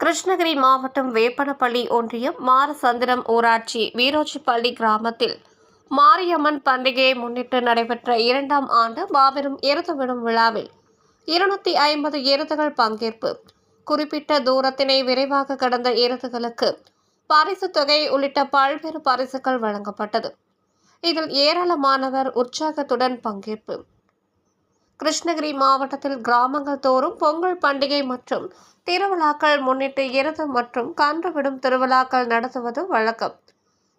கிருஷ்ணகிரி மாவட்டம் வேப்பனப்பள்ளி ஒன்றியம் மாரசந்திரம் ஊராட்சி வீரோச்சிப்பள்ளி கிராமத்தில் மாரியம்மன் பண்டிகையை முன்னிட்டு நடைபெற்ற இரண்டாம் ஆண்டு மாபெரும் எருது விடும் விழாவில் இருநூத்தி ஐம்பது எருதுகள் பங்கேற்பு. குறிப்பிட்ட தூரத்தினை விரைவாக கடந்த எருதுகளுக்கு பரிசு தொகை உள்ளிட்ட பல்வேறு பரிசுகள் வழங்கப்பட்டது. இதில் ஏராளமானவர் உற்சாகத்துடன் பங்கேற்பு. கிருஷ்ணகிரி மாவட்டத்தில் கிராமங்கள் தோறும் பொங்கல் பண்டிகை மற்றும் திருவிழாக்கள் முன்னிட்டு எருது மற்றும் கன்று விடும் திருவிழாக்கள் நடத்துவது வழக்கம்.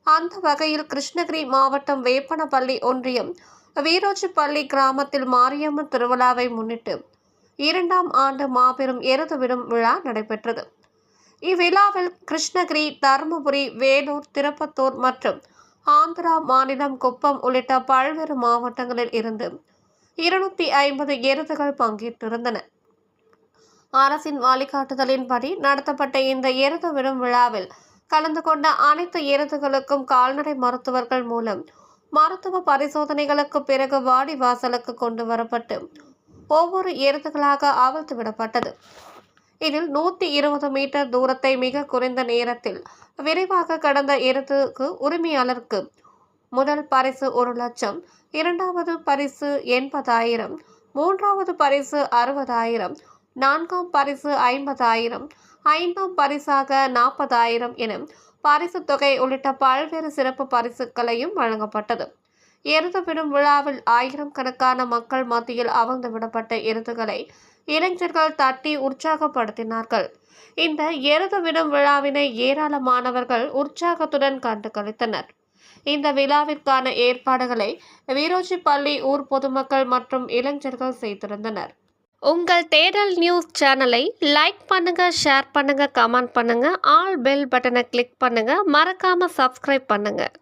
அந்த வகையில் கிருஷ்ணகிரி மாவட்டம் வேப்பனப்பள்ளி ஒன்றியம் வீரோச்சிப்பள்ளி கிராமத்தில் மாரியம்மன் திருவிழாவை முன்னிட்டு இரண்டாம் ஆண்டு மாபெரும் எருது விடும் விழா நடைபெற்றது. இவ்விழாவில் கிருஷ்ணகிரி தருமபுரி வேலூர் திருப்பத்தூர் மற்றும் ஆந்திரா மாநிலம் குப்பம் உள்ளிட்ட பல்வேறு மாவட்டங்களில் இருந்து இருநூத்தி ஐம்பது எருதுகள் பங்கேற்றிருந்தன. அரசின் வழிகாட்டுதலின்படி நடத்தப்பட்ட இந்த எருது விடும் விழாவில் கலந்து கொண்ட அனைத்து எருதுகளுக்கும் கால்நடை மருத்துவர்கள் மூலம் மருத்துவ பரிசோதனைகளுக்கு பிறகு வாடி வாசலுக்கு கொண்டு வரப்பட்டு ஒவ்வொரு எருதுகளாக அவிழ்த்து விடப்பட்டது இதில் நூற்றி இருபது மீட்டர் தூரத்தை மிக குறைந்த நேரத்தில் விரைவாக கடந்த இடத்துக்கு உரிமையாளருக்கு முதல் பரிசு ஒரு லட்சம் இரண்டாவது பரிசு எண்பதாயிரம் மூன்றாவது பரிசு அறுபதாயிரம் நான்காம் பரிசு ஐம்பதாயிரம் ஐந்தாம் பரிசாக நாற்பதாயிரம் என பரிசு தொகை உள்ளிட்ட பல்வேறு சிறப்பு பரிசுகளையும் வழங்கப்பட்டது. எருது விடும் விழாவில் ஆயிரம் கணக்கான மக்கள் மத்தியில் அமர்ந்து விடப்பட்ட எருதுகளை இளைஞர்கள் தட்டி உற்சாகப்படுத்தினார்கள். இந்த எருது விடும் விழாவினை ஏராளமானவர்கள் உற்சாகத்துடன் கண்டு கழித்தனர் இந்த விழாவிற்கான ஏற்பாடுகளை வீரோஜிப்பள்ளி ஊர் பொதுமக்கள் மற்றும் இளைஞர்கள் செய்திருந்தனர். உங்கள் தேடல் நியூஸ் சேனலை லைக் பண்ணுங்க ஷேர் பண்ணுங்க கமெண்ட் பண்ணுங்க ஆல் பெல் பட்டனை கிளிக் பண்ணுங்க மறக்காம சப்ஸ்கிரைப் பண்ணுங்க.